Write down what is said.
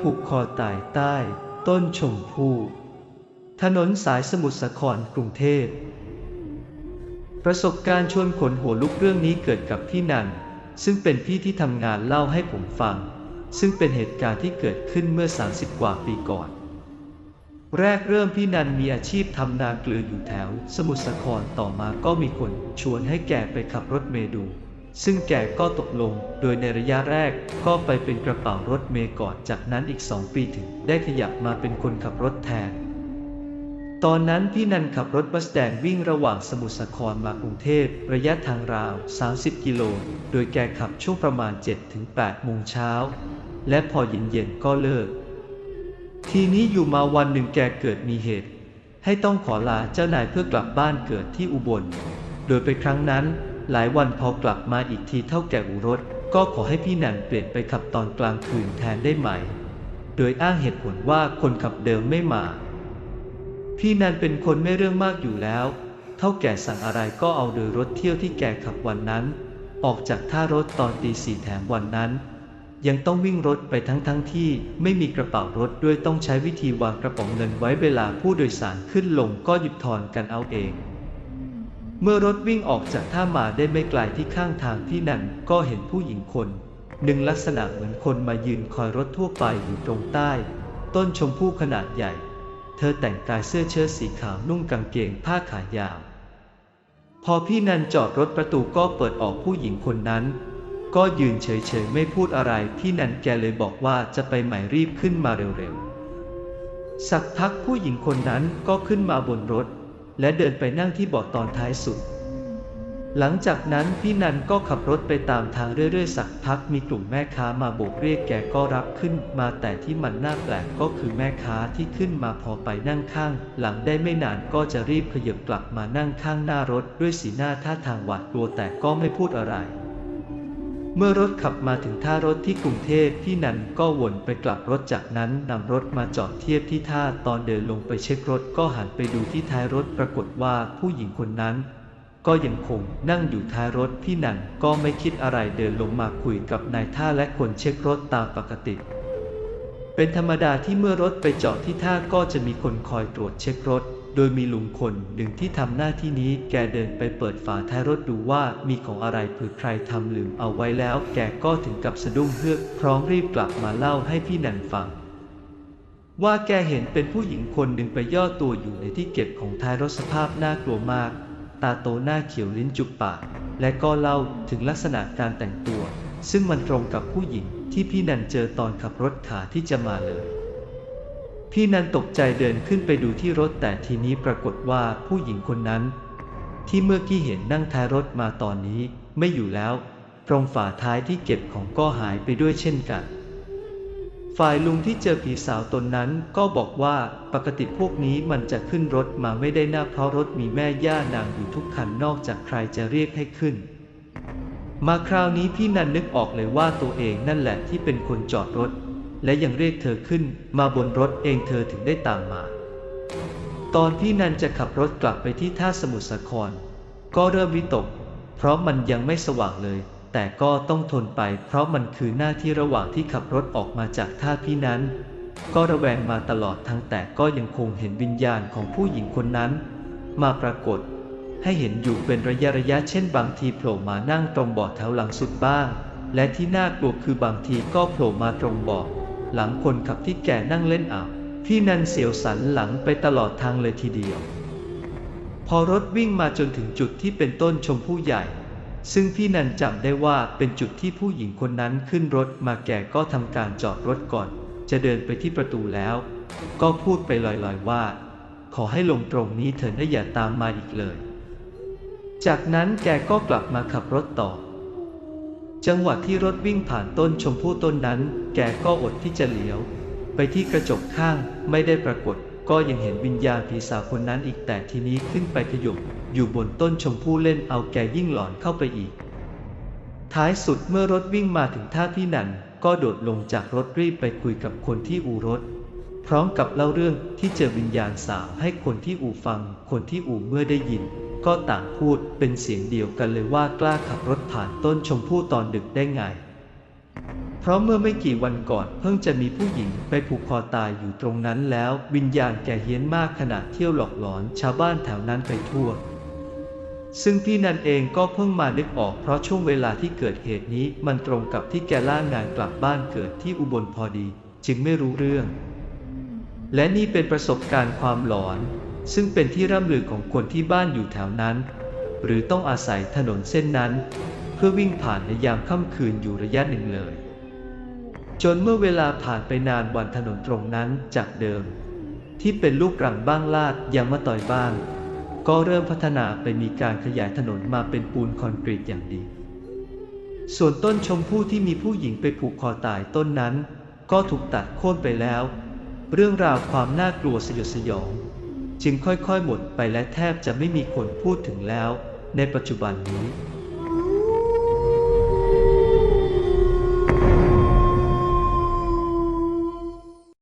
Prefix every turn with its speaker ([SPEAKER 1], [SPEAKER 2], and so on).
[SPEAKER 1] ผูกคอตายใต้ ต้นชมพู่ถนนสายสมุทรสาครกรุงเทพ ประสบการณ์ชวนขนหัวลุกเรื่องนี้เกิดกับพี่นัน ซึ่งเป็นพี่ที่ทำงานเล่าให้ผมฟัง ซึ่งเป็นเหตุการณ์ที่เกิดขึ้นเมื่อ 30 กว่าปีก่อน แรกเริ่มพี่นันมีอาชีพทำนาเกลืออยู่แถว สมุทรสาครต่อมาก็มีคนชวนให้แกไปขับรถเมล์ดู ซึ่งแกก็ตกลง โดยในระยะแรกก็ไปเป็นกระเป๋ารถเมล์ก่อน จากนั้นอีกสองปีถึงได้ขยับมาเป็นคนขับรถแทน ตอนนั้นพี่นันขับรถบัสแดงวิ่งระหว่างสมุทรสาครมากรุงเทพ ระยะทางราว 30 กิโล โดยแกขับช่วงประมาณ 7-8 โมงเช้า และพอเย็นๆก็เลิก ทีนี้อยู่มาวันหนึ่งแกเกิดมีเหตุ ให้ต้องขอลาเจ้านายเพื่อกลับบ้านเกิดที่อุบล โดยไปครั้งนั้น หลายวันพอกลับมาอีกทีเท่าแก่อูรถก็ขอให้พี่แนันเปลี่ยนไปขับตอนกลางคืนแทนได้ไหม โดยอ้างเหตุผลว่าคนขับเดิมไม่มา พี่นันเป็นคนไม่เรื่องมากอยู่แล้ว เท่าแก่สั่งอะไรก็เอาโดยรถเที่ยวที่แกขับวันนั้น ออกจากท่ารถตอนตีสี่แถมวันนั้น ยังต้องวิ่งรถไปทั้งทั้งที่ไม่มีกระเป๋ารถด้วยต้องใช้วิธีวางกระป๋องเงินไว้เวลาผู้โดยสารขึ้นลงก็หยิบทอนกันเอาเอง เมื่อรถวิ่งออกจากท่ามาได้ไม่ไกลที่ข้างทางพี่นันก็เห็นผู้หญิงคนหนึ่งลักษณะเหมือนคนมายืนคอยรถทั่วไปอยู่ตรงใต้ ต้นชมพู่ขนาดใหญ่ เธอแต่งกายเสื้อเชิ้ตสีขาวนุ่งกางเกงผ้าขายาว พอพี่นันจอดรถประตูก็เปิดออกผู้หญิงคนนั้น ก็ยืนเฉยๆไม่พูดอะไร พี่นันแกเลยบอกว่าจะไปไหม่รีบขึ้นมาเร็วๆ สักพักผู้หญิงคนนั้นก็ขึ้นมาบนรถ และเดินไปนั่งที่เบาะตอนท้ายสุด หลังจากนั้นพี่นันก็ขับรถไปตามทางเรื่อยๆ สักพักมีกลุ่มแม่ค้ามาโบกเรียกแกก็รับขึ้นมาแต่ที่มันน่าแปลกก็คือแม่ค้าที่ขึ้นมาพอไปนั่งข้าง หลังได้ไม่นานก็จะรีบขยับกลับมานั่งข้างหน้ารถด้วยสีหน้าท่าทางหวาดกลัวแต่ก็ไม่พูดอะไร เมื่อรถขับมาถึงท่ารถที่กรุงเทพพี่นันก็วนไปกลับรถจากนั้นนำรถมาจอดเทียบที่ท่าตอนเดินลงไปเช็ครถก็หันไปดูที่ท้ายรถปรากฏว่าผู้หญิงคนนั้น ก็ยังคงนั่งอยู่ท้ายรถพี่นันก็ไม่คิดอะไรเดินลงมาคุยกับนายท่าและคนเช็ครถตามปกติ เป็นธรรมดาที่เมื่อรถไปจอดที่ท่าก็จะมีคนคอยตรวจเช็ครถ โดยมีลุงคนหนึ่งที่ทำหน้าที่นี้ แกเดินไปเปิดฝาท้ายรถดูว่ามีของอะไรเผื่อใครทำลืมเอาไว้แล้ว แกก็ถึงกับสะดุ้งเฮือกพร้อมรีบกลับมาเล่าให้พี่นันฟังว่าแกเห็นเป็นผู้หญิงคนหนึ่งไปย่อตัวอยู่ในที่เก็บของท้ายรถสภาพน่ากลัวมาก ตาโตหน้าเขียวลิ้นจุกปาก และก็เล่าถึงลักษณะการแต่งตัว ซึ่งมันตรงกับผู้หญิงที่พี่นันเจอตอนขับรถขาที่จะมาเลย พี่นันตกใจเดินขึ้นไปดูที่รถแต่ทีนี้ปรากฏว่าผู้หญิงคนนั้น ที่เมื่อกี้เห็นนั่งท้ายรถมาตอนนี้ไม่อยู่แล้วตรงฝาท้ายที่เก็บของก็หายไปด้วยเช่นกัน ฝ่ายลุงที่เจอผีสาวตนนั้นก็บอกว่าปกติพวกนี้มันจะขึ้นรถมาไม่ได้นะเพราะรถมีแม่ย่านางอยู่ทุกคันนอกจากใครจะเรียกให้ขึ้น มาคราวนี้พี่นันนึกออกเลยว่าตัวเองนั่นแหละที่เป็นคนจอดรถ และยังเรียกเธอขึ้นมาบนรถเองเธอถึงได้ตามมา ตอนพี่นันจะขับรถกลับไปที่ท่าสมุทรสาคร ก็เริ่มวิตก เพราะมันยังไม่สว่างเลย แต่ก็ต้องทนไป เพราะมันคือหน้าที่ระหว่างที่ขับรถออกมาจากท่าพี่นั้น ก็ระแวงมาตลอดทั้งแต่ก็ยังคงเห็นวิญญาณของผู้หญิงคนนั้น มาปรากฏ ให้เห็นอยู่เป็นระยะระยะเช่นบางทีโผล่มานั่งตรงเบาะแถวหลังสุดบ้าง และที่น่ากลัวคือบางทีก็โผล่มาตรงเบาะหลังคนขับที่แก่นั่งเล่นอ่าวพี่นันเสียวสันหลังไปตลอดทางเลยทีเดียว พอรถวิ่งมาจนถึงจุดที่เป็นต้นชมพู่ใหญ่ ซึ่งพี่นันจำได้ว่าเป็นจุดที่ผู้หญิงคนนั้นขึ้นรถมาแก่ก็ทำการจอดรถก่อน จะเดินไปที่ประตูแล้ว ก็พูดไปลอยๆว่า ขอให้ลงตรงนี้เถอะนะอย่าตามมาอีกเลย จากนั้นแกก็กลับมาขับรถต่อ จังหวะที่รถวิ่งผ่านต้นชมพู่ต้นนั้น แกก็อดที่จะเหลียว ไปที่กระจกข้างไม่ได้ปรากฏ ก็ยังเห็นวิญญาณผีสาวคนนั้นอีกแต่ทีนี้ขึ้นไปขยบอยู่บนต้นชมพู่เล่นเอาแกยิ่งหลอนเข้าไปอีก ท้ายสุดเมื่อรถวิ่งมาถึงท่าพี่นันก็โดดลงจากรถรีบไปคุยกับคนที่อู่รถ พร้อมกับเล่าเรื่องที่เจอวิญญาณสาวให้คนที่อู่ฟัง คนที่อู่เมื่อได้ยิน ก็ต่างพูดเป็นเสียงเดียวกันเลยว่ากล้าขับรถผ่านต้นชมพู่ตอนดึกได้ไง เพราะเมื่อไม่กี่วันก่อนเพิ่งจะมีผู้หญิงไปผูกคอตายอยู่ตรงนั้นแล้ว วิญญาณแกเฮี้ยนมากขนาดเที่ยวหลอกหลอนชาวบ้านแถวนั้นไปทั่วซึ่งพี่นันเองก็เพิ่งมานึกออกเพราะช่วงเวลาที่เกิดเหตุนี้มันตรงกับที่แกล่างานกลับบ้านเกิดที่อุบลพอดี จึงไม่รู้เรื่อง และนี่เป็นประสบการณ์ความหลอน ซึ่งเป็นที่ร่ำลือของคนที่บ้านอยู่แถวนั้น หรือต้องอาศัยถนนเส้นนั้น เพื่อวิ่งผ่านในยามค่ำคืนอยู่ระยะหนึ่งเลย จนเมื่อเวลาผ่านไปนานวันถนนตรงนั้นจากเดิม ที่เป็นลูกรังบ้างลาดยังมาต่อยบ้างก็เริ่มพัฒนาไปมีการขยายถนนมาเป็นปูนคอนกรีตอย่างดี ส่วนต้นชมพู่ที่มีผู้หญิงไปผูกคอตายต้นนั้น ก็ถูกตัดโค่นไปแล้ว เรื่องราวความน่ากลัวสยดสยอง จึงค่อยๆหมดไปและแทบจะไม่มีคนพูดถึงแล้ว ในปัจจุบันนี้